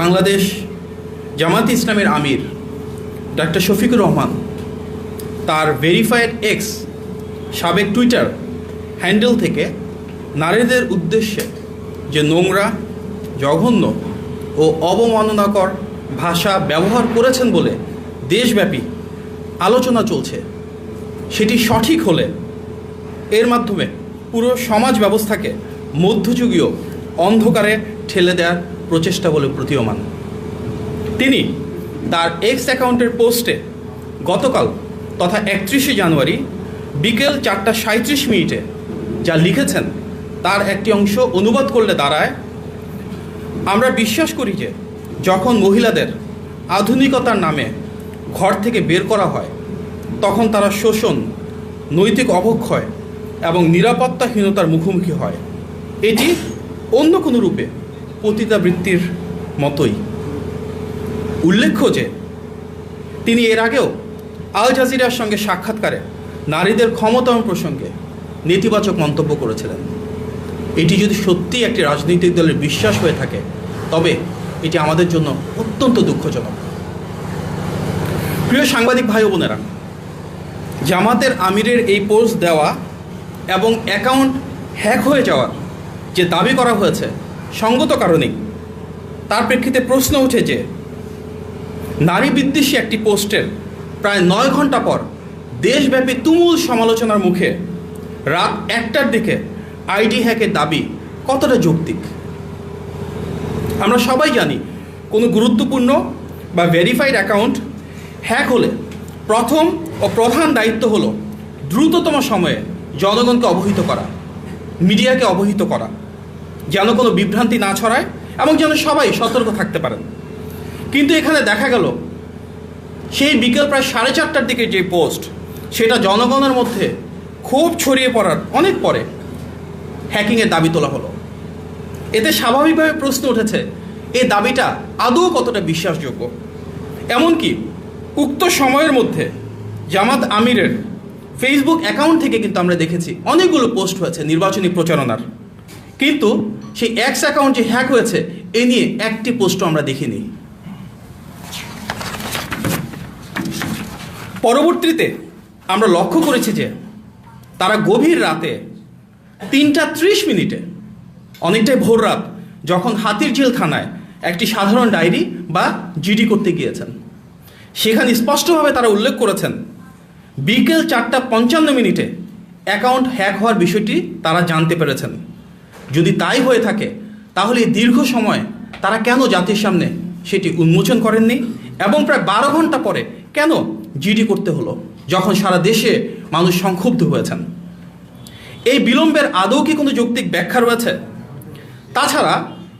বাংলাদেশ জামাত ইসলামের আমির ডাক্তার শফিকুর রহমান, তার verified X সাবেক টুইটার হ্যান্ডেল থেকে নারীদের উদ্দেশ্যে যে নোংরা, জঘন্য ও অবমাননাকর ভাষা ব্যবহার করেছেন বলে দেশব্যাপী আলোচনা চলছে, সেটি সঠিক হলে এর মাধ্যমে পুরো সমাজ ব্যবস্থাকে মধ্যযুগীয় অন্ধকারে ঠেলে দেওয়ার প্রচেষ্টা বলে প্রতীয়মান। তিনি তার এক্স অ্যাকাউন্টের পোস্টে গতকাল তথা একত্রিশে জানুয়ারি বিকেল চারটা সাঁত্রিশ মিনিটে যা লিখেছেন, তার একটি অংশ অনুবাদ করলে দাঁড়ায়, আমরা বিশ্বাস করি যে যখন মহিলাদের আধুনিকতার নামে ঘর থেকে বের করা হয়, তখন তারা শোষণ, নৈতিক অবক্ষয় এবং নিরাপত্তাহীনতার মুখোমুখি হয়। এটি অন্য কোনো রূপে পতিতাবৃত্তির মতোই। উল্লেখ্য যে, তিনি এর আগেও আল জাজিরার সঙ্গে সাক্ষাৎকারে নারীদের ক্ষমতায়ন প্রসঙ্গে নেতিবাচক মন্তব্য করেছিলেন। এটি যদি সত্যি একটি রাজনৈতিক দলের বিশ্বাস হয়ে থাকে, তবে এটি আমাদের জন্য অত্যন্ত দুঃখজনক। প্রিয় সাংবাদিক ভাই বোনেরা, জামাতের আমিরের এই পোস্ট দেওয়া এবং অ্যাকাউন্ট হ্যাক হয়ে যাওয়ার যে দাবি করা হয়েছে সঙ্গত কারণেই তার প্রেক্ষিতে প্রশ্ন উঠে যে, নারী বিদ্বেষী একটি পোস্টের প্রায় নয় ঘণ্টা পর দেশব্যাপী তুমুল সমালোচনার মুখে রাত একটার দিকে আইডি হ্যাকের দাবি কতটা যৌক্তিক? আমরা সবাই জানি কোনো গুরুত্বপূর্ণ বা ভেরিফাইড অ্যাকাউন্ট হ্যাক হলে প্রথম ও প্রধান দায়িত্ব হলো দ্রুততম সময়ে জনগণকে অবহিত করা, মিডিয়াকে অবহিত করা। যেন কোনো বিভ্রান্তি না ছড়ায় এবং যেন সবাই সতর্ক থাকতে পারেন। কিন্তু এখানে দেখা গেল, সেই বিকেল প্রায় সাড়ে চারটার দিকে যে পোস্ট, সেটা জনগণের মধ্যে খুব ছড়িয়ে পড়ার অনেক পরে হ্যাকিংয়ের দাবি তোলা হলো। এতে স্বাভাবিকভাবে প্রশ্ন উঠেছে এই দাবিটা আদৌ কতটা বিশ্বাসযোগ্য? এমনকি উক্ত সময়ের মধ্যে জামাত আমিরের ফেসবুক অ্যাকাউন্ট থেকে কিন্তু আমরা দেখেছি, অনেকগুলো পোস্ট হয়েছে নির্বাচনী প্রচারণার। কিন্তু সেই এক্স অ্যাকাউন্ট যে হ্যাক হয়েছে, এ নিয়ে একটি পোস্টও আমরা দেখিনি। পরবর্তীতে আমরা লক্ষ্য করেছি যে তারা গভীর রাতে তিনটা ত্রিশ মিনিটে, অনেকটাই ভোর রাত, যখন হাতিরঝিল থানায় একটি সাধারণ ডায়েরি বা জিডি করতে গিয়েছেন। সেখানে স্পষ্টভাবে তারা উল্লেখ করেছেন, বিকেল চারটা পঞ্চান্ন মিনিটে অ্যাকাউন্ট হ্যাক হওয়ার বিষয়টি তারা জানতে পেরেছেন। যদি তাই হয়ে থাকে, তাহলে দীর্ঘ সময় তারা কেন জাতির সামনে সেটি উন্মোচন করেননি? এবং প্রায় বারো ঘণ্টা পরে কেন জিডি করতে হলো, যখন সারা দেশে মানুষ সংক্ষুব্ধ হয়েছেন? এই বিলম্বের আদৌ কি কোনো যৌক্তিক ব্যাখ্যা রয়েছে? তাছাড়া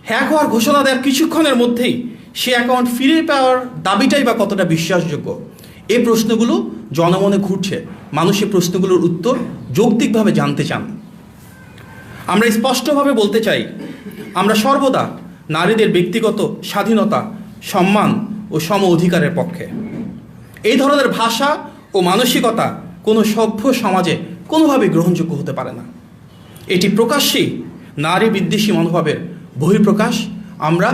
হ্যাক হওয়ার ঘোষণা দেওয়ার কিছুক্ষণের মধ্যেই সে অ্যাকাউন্ট ফিরে পাওয়ার দাবিটাই বা কতটা বিশ্বাসযোগ্য? এই প্রশ্নগুলো জনমনে ঘুরছে। মানুষ এই প্রশ্নগুলোর উত্তর যৌক্তিকভাবে জানতে চান। আমরা স্পষ্টভাবে বলতে চাই, আমরা সর্বদা নারীদের ব্যক্তিগত স্বাধীনতা, সম্মান ও সম অধিকারের পক্ষে। এই ধরনের ভাষা ও মানসিকতা কোনো সভ্য সমাজে কোনোভাবেই গ্রহণযোগ্য হতে পারে না। এটি প্রকাশ্যেই নারী বিদ্বেষী মনোভাবের বহিঃপ্রকাশ। আমরা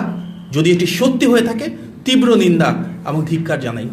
যদি এটি সত্যি হয়ে থাকে, তীব্র নিন্দা এবং ধিক্কার জানাই।